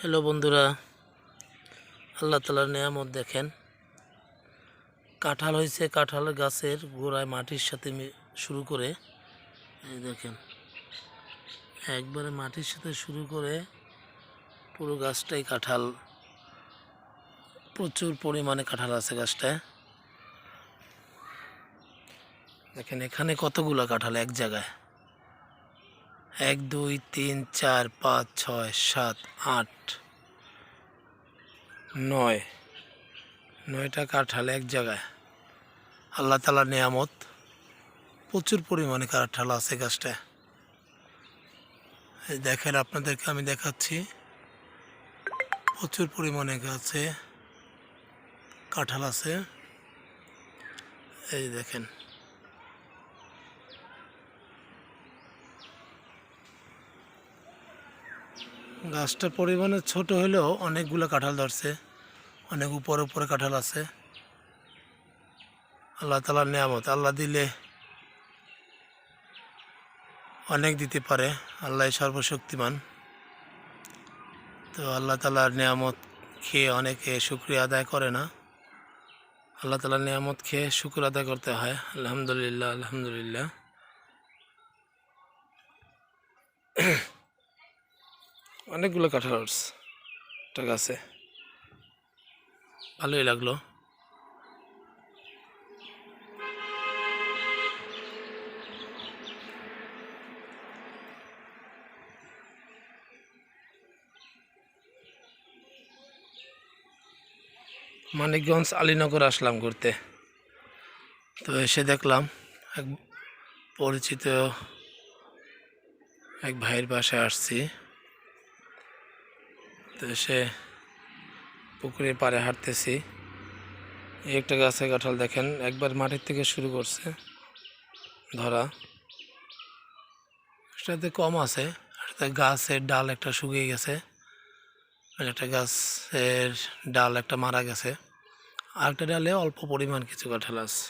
Hello বন্ধুরা, আল্লাহ তালার নিয়ামত দেখেন। কাঁঠাল হয়েছে কাঁঠাল গাছের গোড়ায় মাটির সাথে শুরু করে, এই দেখেন, একবারে মাটির সাথে শুরু করে পুরো গাছটাই কাঁঠাল। প্রচুর পরিমাণে কাঁঠাল আছে গাছটায়। দেখেন এখানে কতগুলো কাঁঠাল এক জায়গায়। এক, দুই, তিন, চার, পাঁচ, ছয়, সাত, আট, নয়। নয়টা কাঁঠাল এক জায়গায়। আল্লাহ তালার নিয়ামত। প্রচুর পরিমাণে কাঁঠাল আছে গাছটায়। এই দেখেন আপনাদেরকে আমি দেখাচ্ছি। প্রচুর পরিমাণে গাছে কাঁঠাল আছে। এই দেখেন। গাছটা পরিমাণে ছোট হলেও অনেকগুলো কাঁঠাল ধরছে। অনেক উপরে উপরে কাঁঠাল আছে। আল্লাহ তালার নিয়ামত। আল্লাহ দিলে অনেক দিতে পারে। আল্লাহ সর্বশক্তিমান। তো আল্লাহ তালার নিয়ামত খেয়ে অনেকে শুক্রিয়া আদায় করে না। আল্লাহ তালার নিয়ামত খেয়ে শুক্র আদায় করতে হয়। আলহামদুলিল্লাহ আলহামদুলিল্লাহ। অনেকগুলো কাঁঠাল একটা গাছে ভালোই লাগল। মানিকগঞ্জ আলীনগর আসলাম ঘুরতে। তো এসে দেখলাম এক পরিচিত এক ভাইয়ের বাসায় আসছি। তো সে পুকুরের পাড়ে হাঁটতেছি। একটা গাছে কাঁঠাল দেখেন, একবার মাটির থেকে শুরু করছে ধরা। সেটাতে কম আছে, একটা গাছের ডাল একটা শুকিয়ে গেছে একটা গাছের ডাল একটা মারা গেছে। আর একটা ডালে অল্প পরিমাণ কিছু কাঁঠাল আছে।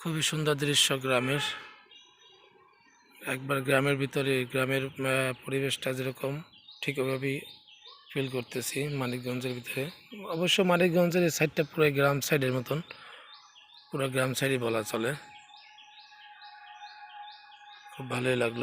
খুবই সুন্দর দৃশ্য গ্রামের। একবার গ্রামের ভিতরে, গ্রামের পরিবেশটা যেরকম ঠিক ওইভাবেই ফিল করতেছি মানিকগঞ্জের ভিতরে। অবশ্য মানিকগঞ্জের এই সাইডটা পুরো গ্রাম সাইডের মতন। পুরো গ্রাম সাইডই বলা চলে। খুব ভালোই লাগল।